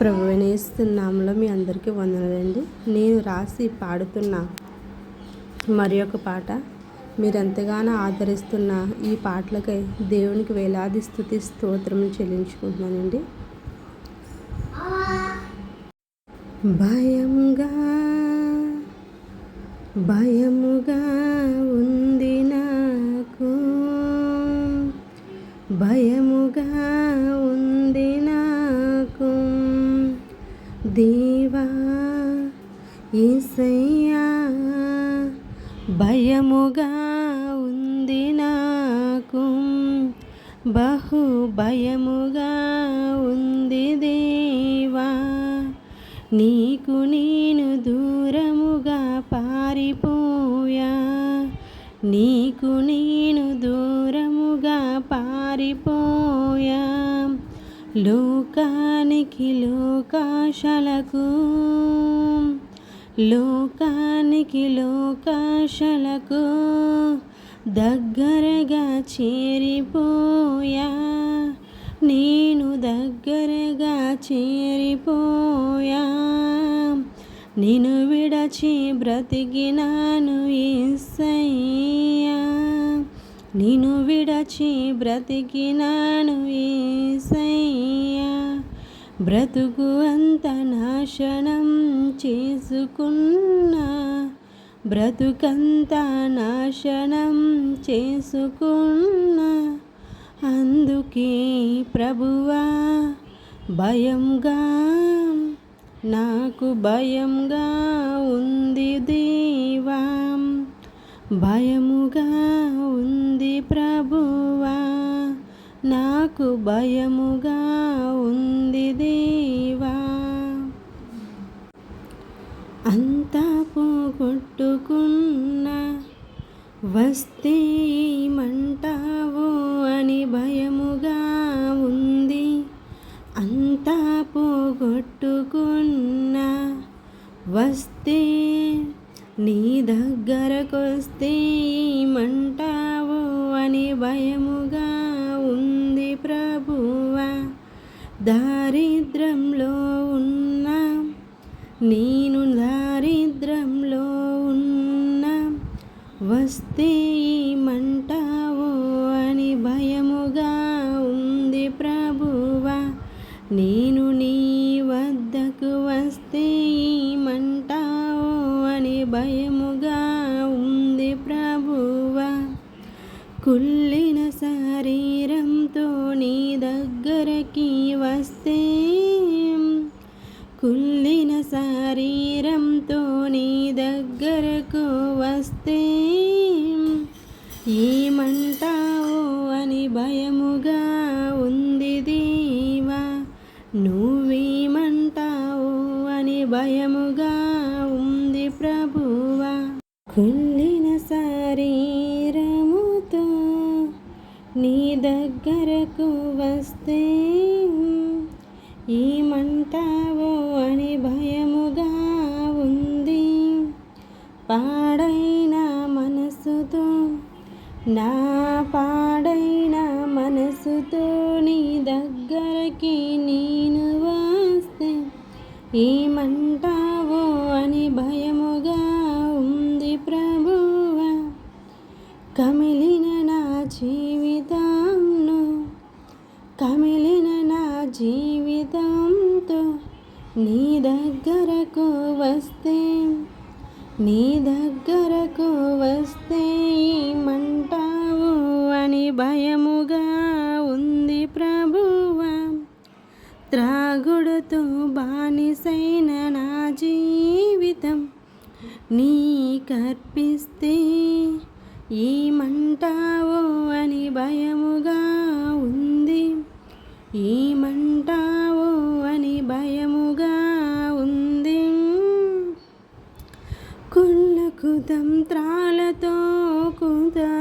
ప్రభు నామంలో మీ అందరికీ వందనాలండి. నేను రాసి పాడుతున్న మరి ఒక పాట. మీరు ఎంతగానో ఆదరిస్తున్న ఈ పాటలకై దేవునికి వేలాది స్థుతి స్తోత్రం చెల్లించుకుంటున్నానండి. భయంగా భయముగా ఈసయ్యా భయముగా ఉంది నాకు. బహు భయముగా ఉంది దేవా. నీకు నేను దూరముగా పారిపోయా. నీకు నేను దూరముగా పారిపోయా. లోకానికి లోకాశలకు లోకానికి లోకాశలకు దగ్గరగా చేరిపోయా. నేను దగ్గరగా చేరిపోయా. నిన్ను విడచి బ్రతికినాను ఏసయ్యా. నిన్ను విడచి బ్రతికినాను ఏసయ్యా. బ్రతుకు అంత నాశనం చేసుకున్నా బ్రతుకంత నాశనం చేసుకున్నా. అందుకే ప్రభువా భయంగా నాకు భయంగా ఉంది దేవా. భయముగా ఉంది ప్రభువా. నాకు భయముగా ఉంది దేవా. అంతా పోగొట్టుకున్న వస్తే ఏమంటావు అని భయముగా ఉంది. అంతా పోగొట్టుకున్నా వస్తే నీ దగ్గరకొస్తే ఏమంటావు అని భయముగా దారిద్రంలో ఉన్నా నేను దారిద్రంలో ఉన్నా వస్తే ఏమంటావో అని భయముగా ఉంది ప్రభువా. నీ కుళ్ళిన శరీరంతో నీ దగ్గరకి వస్తే కుళ్ళిన శరీరంతో నీ దగ్గరకు వస్తే ఏమంటావు అని భయముగా ఉంది దేవా. నువ్వేమంటావు అని భయముగా ఉంది ప్రభువా. కుళ్ళిన శరీరం నీ దగ్గరకు వస్తే ఏమంటావో అని భయముగా ఉంది. పాడైన మనసుతో నా పాడైన మనసుతో నీ దగ్గరకి నేను వస్తే ఏమంటావో అని భయముగా ఉంది ప్రభువా. కమిలి దగ్గరకు వస్తే నీ దగ్గరకు వస్తే ఏమంటావు అని భయముగా ఉంది ప్రభువా. త్రాగుడుతో బానిసైన నా జీవితం నీ కర్పిస్తే ఏమంటావో అని భయముగా ఉంది. ఈ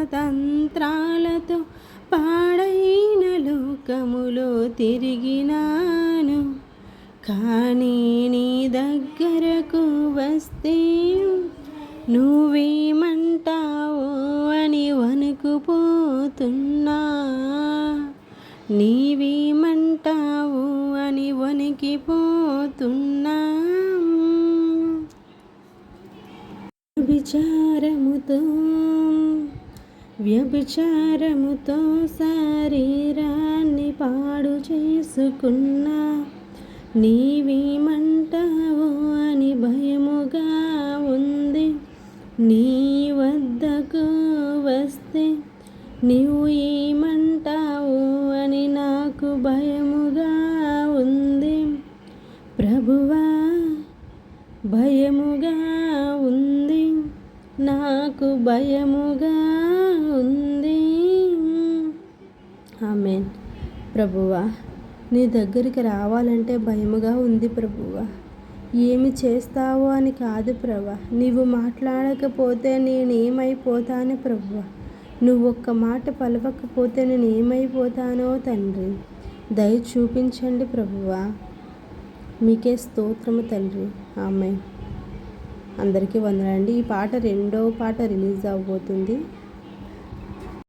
తంత్రాలతో పాడైన లోకములో తిరిగినాను. కానీ నీ దగ్గరకు వస్తే నువ్వేమంటావు అని వణుకుపోతున్నా. నీవేమంటావు అని వణికిపోతున్నా. విచారముతో వ్యభిచారముతో శరీరాన్ని పాడు చేసుకున్నా. నీవేమంటావు అని భయముగా ఉంది. నీ వద్దకు వస్తే నీవు ఏమంటావు అని నాకు భయముగా ఉంది. ప్రభువా భయముగా ఉంది. నాకు భయముగా ప్రభువా నీ దగ్గరికి రావాలంటే భయముగా ఉంది ప్రభువా. ఏమి చేస్తావో అని కాదు ప్రభా. నీవు మాట్లాడకపోతే నేనేమైపోతాను ప్రభువా. నువ్వు ఒక్క మాట పలవకపోతే నేను ఏమైపోతానో తండ్రి. దయ చూపించండి ప్రభువా. మీకే స్తోత్రము తండ్రి. ఆమె అందరికీ వందనండి ఈ పాట రెండో పాట రిలీజ్ అవబోతుంది